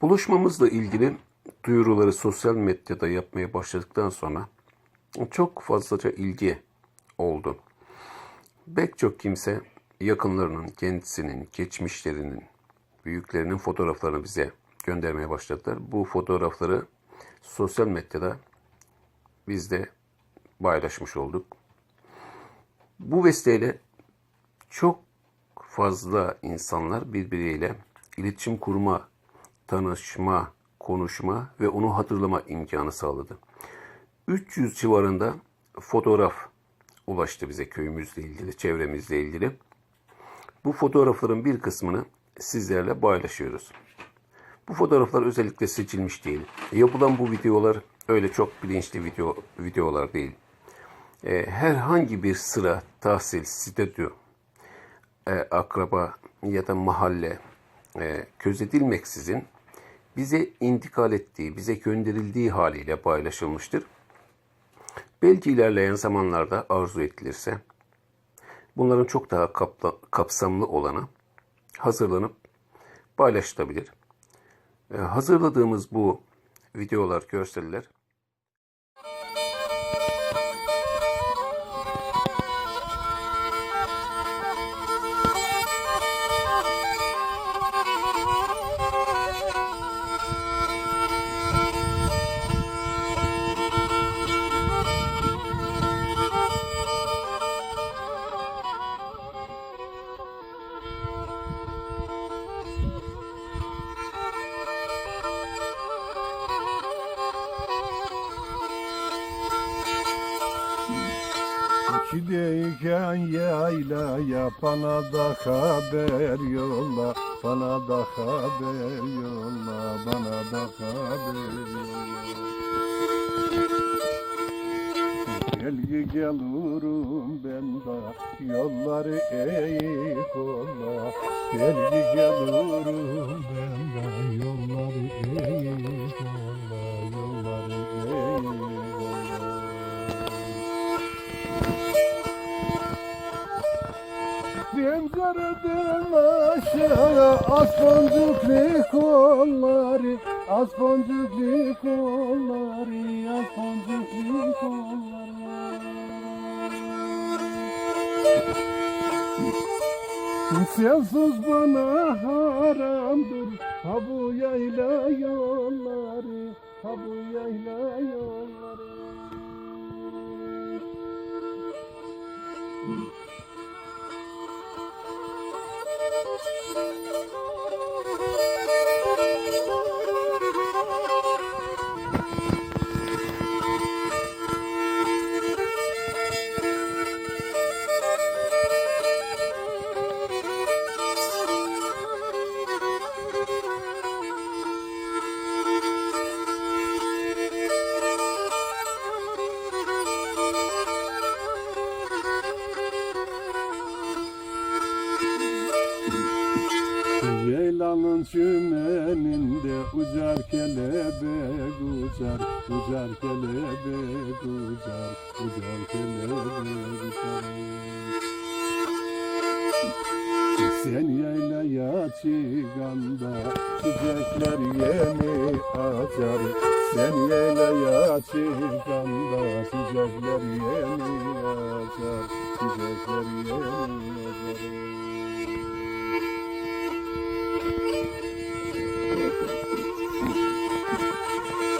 Buluşmamızla ilgili duyuruları sosyal medyada yapmaya başladıktan sonra çok fazlaca ilgi oldu. Pek çok kimse yakınlarının, kendisinin, geçmişlerinin, büyüklerinin fotoğraflarını bize göndermeye başladılar. Bu fotoğrafları sosyal medyada biz de paylaşmış olduk. Bu vesileyle çok fazla insanlar birbiriyle iletişim kurma, tanışma, konuşma ve onu hatırlama imkanı sağladı. 300 civarında fotoğraf ulaştı bize köyümüzle ilgili, çevremizle ilgili. Bu fotoğrafların bir kısmını sizlerle paylaşıyoruz. Bu fotoğraflar özellikle seçilmiş değil. Yapılan bu videolar öyle çok bilinçli video videolar değil. Ee, herhangi bir sıra, tahsil, stüdyo, e, akraba ya da mahalle e, gözetilmeksizin bize intikal ettiği, bize gönderildiği haliyle paylaşılmıştır. Belki ilerleyen zamanlarda arzu edilirse bunların çok daha kapla, kapsamlı olanı hazırlanıp paylaşılabilir. E, hazırladığımız bu videolar, görseller Gideyken yaylaya bana da haber yolla Bana da haber yolla Bana da haber yolla. Gel gelurum ben de yolları eğik ola Gel gelurum ben de yolları eğik Aşağı asponcuklu kolları Asponcuklu kolları Asponcuklu kolları Sensiz bana haramdır Ha bu yayla yolları Ha bu yayla yolları ucar Ucar kelebek ucar Ucar kelebek ucar Sen yaylaya çıkanda çiçekler yeni açar. Sen yaylaya çıkanda çiçekler yeni açar. Çiçekler yeni açar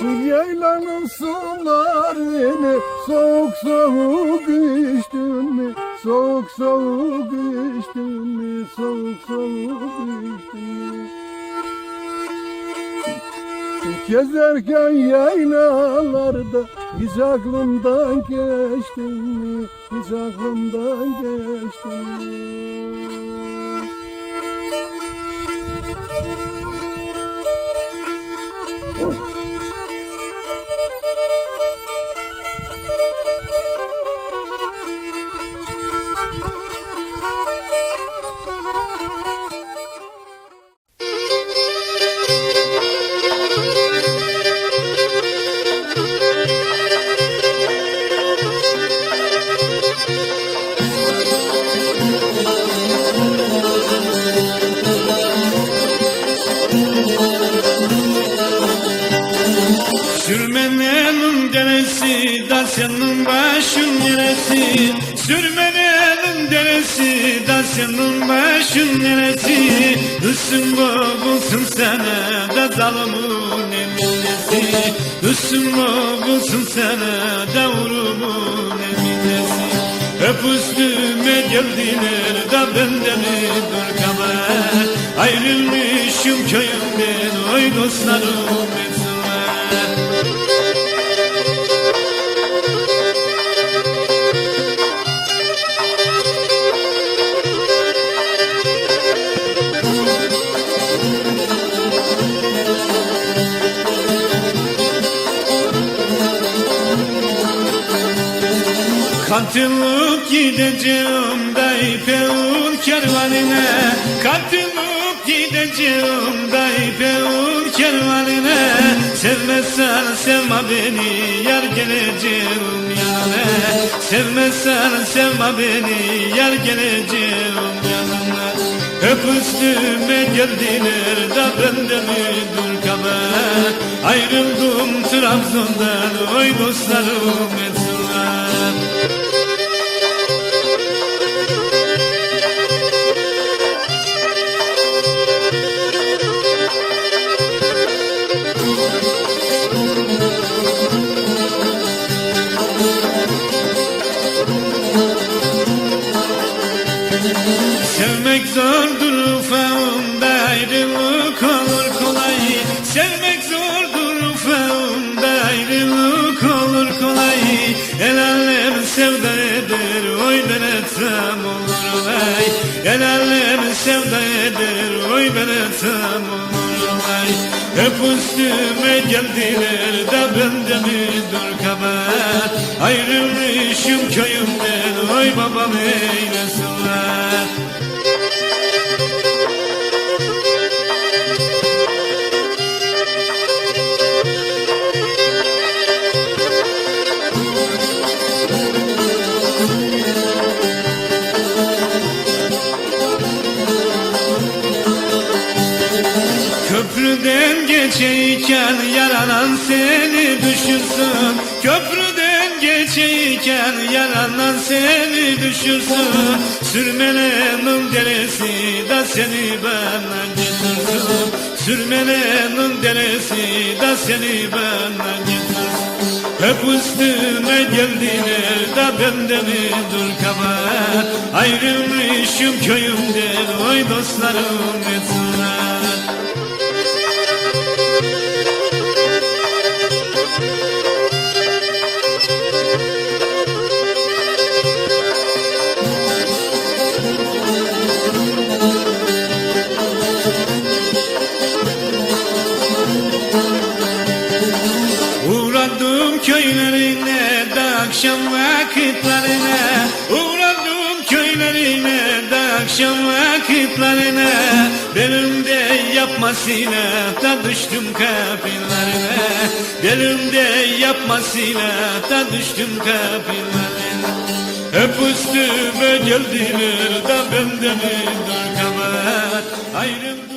Yaylanın sularını soğuk soğuk içtin mi? Soğuk soğuk içtin mi? Soğuk soğuk içtin mi? Gezerken yaylalarda hiç aklımdan geçtin mi? Hiç aklımdan geçtin mi? Neresi? Sürmenenin deresi da senin başın neresi Hüsn bulsun sana da zalimin eminesi. Hüsn bulsun sana da vurumun eminesi. Hep üstüme geldiler da benden dur kamer Ayrılmışım köyümden oy dostlarım Katılıp gideceğim da İpeğin kervanine. Katılıp gideceğim da İpeğin kervanine. Sevmezsen sevme beni yar geleceğim yanına. Sevmezsen sevme beni yar geleceğim yanına. Hep üstüme geldiler da benden dur kamer Ayrıldım Trabzon'dan oy dostlarım etsinler El alem sevda eder oy ben etsem olur vay El alem sevda eder oy ben etsem olur vay Hep üstüme geldiler da bende mi dur kabahat Ayrılmışım köyümden oy babam Köprüden geçeyken yaralan seni düşürsün. Köprüden geçeyken yaralan seni düşürsün. Sürmelenin deresi da seni bana getirsin Sürmelenin deresi da seni bana getirsin hep üstüme geldiler da bende mi dur kabahat. Ayrılmışım köyümden oy dostlarım etsinler Belimde yapmasıyla da düştüm kapillerine Belimde yapmasıyla da düştüm kapillerine Hep üstüme geldiler da benden dur kabahat. Ayrım